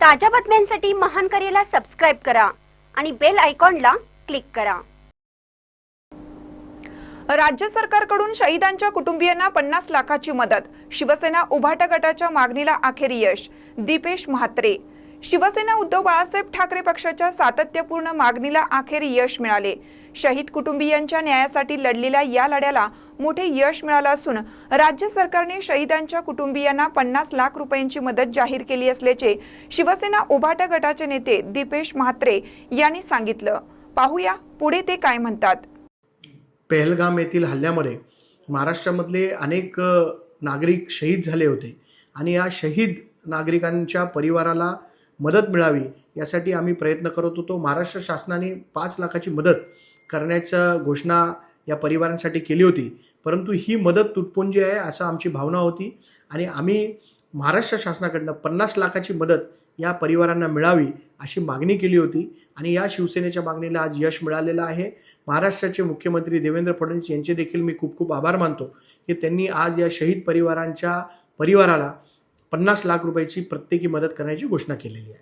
ताज्या बातम्यांसाठी महान करेला सबस्क्राईब करा आणि बेल आयकॉनला क्लिक करा. राज्य सरकारकडून शहीदांच्या कुटुंबियांना पन्नास लाखाची मदत. शिवसेना उभाटा गटाच्या मागणीला अखेर यश. दीपेश म्हात्रे शिवसेना उद्धव बाळासाहेब ठाकरे पक्षाच्या सातत्यपूर्ण मागणीला अखेर यश मिळाले. शहीद कुटुंबियांच्या न्यायासाठी लढलेल्या या लढ्याला मोठे यश मिळालं असून राज्य सरकारने शहीदांच्या कुटुंबियांना पन्नास लाख रुपयांची मदत जाहीर केली असल्याचे शिवसेना उभाटा गटाचे नेते दीपेश म्हात्रे यांनी सांगितलं. पाहूया पुढे ते काय म्हणतात. पहलगाम येथील हल्ल्यामध्ये महाराष्ट्रामधले अनेक नागरिक शहीद झाले होते आणि या शहीद नागरिकांच्या परिवाराला मदत मिळावी यासाठी आम्ही प्रयत्न करत होतो. महाराष्ट्र शासनाने पाच लाखाची मदत करण्याच्या घोषणा या परिवारांसाठी केली होती. परंतु ही मदत तुटपुंजी आहे असं आमची भावना होती आणि आम्ही महाराष्ट्र शासनाकडनं पन्नास लाखाची मदत या परिवारांना मिळावी अशी मागणी केली होती आणि या शिवसेनेच्या मागणीला आज यश मिळालेलं आहे. महाराष्ट्राचे मुख्यमंत्री देवेंद्र फडणवीस यांचे देखील मी खूप खूप आभार मानतो की त्यांनी आज या शहीद परिवारांच्या परिवाराला पन्नास लाख रुपयाची प्रत्येकी मदत करण्याची घोषणा केलेली आहे.